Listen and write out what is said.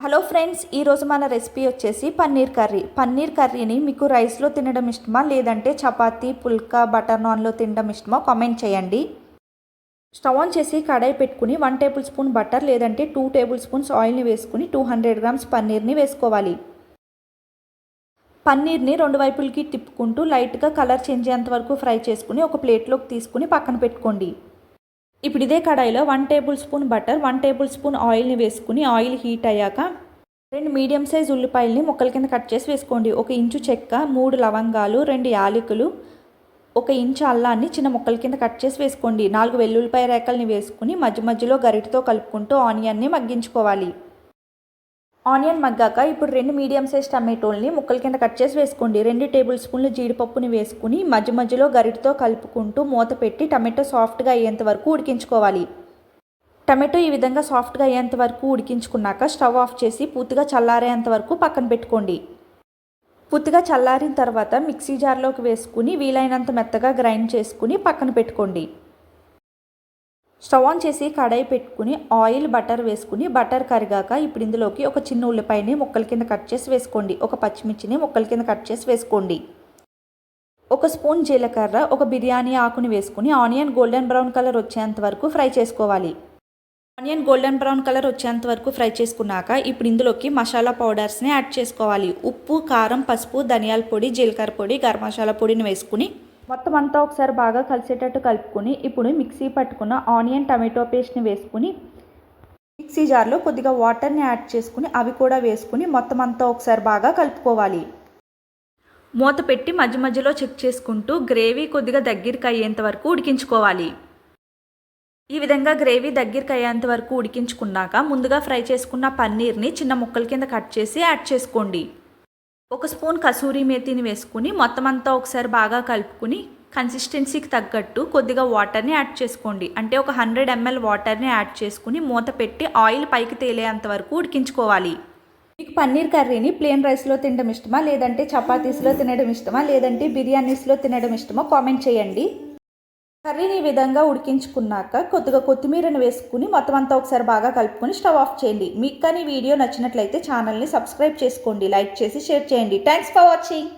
Hello friends ఈరోజు మన recipe వచ్చేసి పన్నీర్ కర్రీ. పన్నీర్ కర్రీని మీకు రైస్లో తినడం ఇష్టమా? లేదంటే చపాతీ పుల్కా బటర్ నాన్లో తినడం ఇష్టమా? కామెంట్ చేయండి. స్టవ్ ఆన్ చేసి కడాయి పెట్టుకుని వన్ టేబుల్ స్పూన్ బటర్ లేదంటే టూ టేబుల్ స్పూన్స్ ఆయిల్ని వేసుకుని టూ హండ్రెడ్ గ్రామ్స్ పన్నీర్ని వేసుకోవాలి. పన్నీర్ని రెండు వైపులకి తిప్పుకుంటూ లైట్గా కలర్ చేంజ్ అయ్యేంత వరకు ఫ్రై చేసుకుని ఒక ప్లేట్లోకి తీసుకుని పక్కన పెట్టుకోండి. ఇప్పుడు ఇదే కడాయిలో one tablespoon butter one tablespoon ఆయిల్ని వేసుకుని ఆయిల్ హీట్ అయ్యాక రెండు మీడియం సైజ్ ఉల్లిపాయల్ని ముక్కల కింద కట్ చేసి వేసుకోండి. ఒక ఇంచు చెక్క మూడు లవంగాలు రెండు యాలకులు ఒక ఇంచు అల్లాన్ని చిన్న ముక్కల కింద కట్ చేసి వేసుకోండి. నాలుగు వెల్లుల్లిపాయ రేకల్ని వేసుకుని మధ్య మధ్యలో గరిటతో కలుపుకుంటూ ఆనియన్ని మగ్గించుకోవాలి. ఆనియన్ మగ్గాక ఇప్పుడు రెండు మీడియం సైజ్ టమాటోల్ని ముక్కల కింద కట్ చేసి వేసుకోండి. రెండు టేబుల్ స్పూన్లు జీడిపప్పుని వేసుకుని మధ్య మధ్యలో గరిటతో కలుపుకుంటూ మూత పెట్టి టమాటో సాఫ్ట్గా అయ్యేంత వరకు ఉడికించుకోవాలి. టమాటో ఈ విధంగా సాఫ్ట్గా అయ్యేంత వరకు ఉడికించుకున్నాక స్టవ్ ఆఫ్ చేసి పూర్తిగా చల్లారేంత వరకు పక్కన పెట్టుకోండి. పూర్తిగా చల్లారిన తర్వాత మిక్సీ జార్లోకి వేసుకుని వీలైనంత మెత్తగా గ్రైండ్ చేసుకుని పక్కన పెట్టుకోండి. స్టవ్ ఆన్ చేసి కడాయి పెట్టుకుని ఆయిల్ బటర్ వేసుకుని బటర్ కరిగాక ఇప్పుడు ఇందులోకి ఒక చిన్న ఉల్లిపాయని ముక్కల కింద కట్ చేసి వేసుకోండి. ఒక పచ్చిమిర్చిని ముక్కల కింద కట్ చేసి వేసుకోండి. ఒక స్పూన్ జీలకర్ర ఒక బిర్యానీ ఆకుని వేసుకుని ఆనియన్ గోల్డెన్ బ్రౌన్ కలర్ వచ్చేంత వరకు ఫ్రై చేసుకోవాలి. ఆనియన్ గోల్డెన్ బ్రౌన్ కలర్ వచ్చేంత వరకు ఫ్రై చేసుకున్నాక ఇప్పుడు ఇందులోకి మసాలా పౌడర్స్ని యాడ్ చేసుకోవాలి. ఉప్పు కారం పసుపు ధనియాల పొడి జీలకర్ర పొడి గరం మసాలా పొడిని వేసుకుని మొత్తం అంతా ఒకసారి బాగా కలిసేటట్టు కలుపుకొని ఇప్పుడు మిక్సీ పట్టుకున్న ఆనియన్ టమాటో పేస్ట్ని వేసుకుని మిక్సీ జార్లో కొద్దిగా వాటర్ని యాడ్ చేసుకుని అవి కూడా వేసుకుని మొత్తం అంతా ఒకసారి బాగా కలుపుకోవాలి. మూత పెట్టి మధ్య మధ్యలో చెక్ చేసుకుంటూ గ్రేవీ కొద్దిగా దగ్గరికి అయ్యేంత వరకు ఉడికించుకోవాలి. ఈ విధంగా గ్రేవీ దగ్గరికి అయ్యేంత వరకు ఉడికించుకున్నాక ముందుగా ఫ్రై చేసుకున్న పన్నీర్ని చిన్న ముక్కల కింద కట్ చేసి యాడ్ చేసుకోండి. ఒక స్పూన్ కసూరి మేతిని వేసుకుని మొత్తం అంతా ఒకసారి బాగా కలుపుకుని కన్సిస్టెన్సీకి తగ్గట్టు కొద్దిగా వాటర్ని యాడ్ చేసుకోండి. అంటే ఒక హండ్రెడ్ ఎంఎల్ వాటర్ని యాడ్ చేసుకుని మూత పెట్టి ఆయిల్ పైకి తేలేంత వరకు ఉడికించుకోవాలి. మీకు పన్నీర్ కర్రీని ప్లేన్ రైస్లో తినడం ఇష్టమా? లేదంటే చపాతీస్లో తినడం ఇష్టమా? లేదంటే బిర్యానీస్లో తినడం ఇష్టమా? కామెంట్ చేయండి. కర్రీని ఈ విధంగా ఉడికించుకున్నాక కొద్దిగా కొత్తిమీరని వేసుకుని మొత్తం అంతా ఒకసారి బాగా కలుపుకొని స్టవ్ ఆఫ్ చేయండి. మీకు కానీ వీడియో నచ్చినట్లయితే ఛానల్ని సబ్స్క్రైబ్ చేసుకోండి లైక్ చేసి షేర్ చేయండి. Thanks for watching.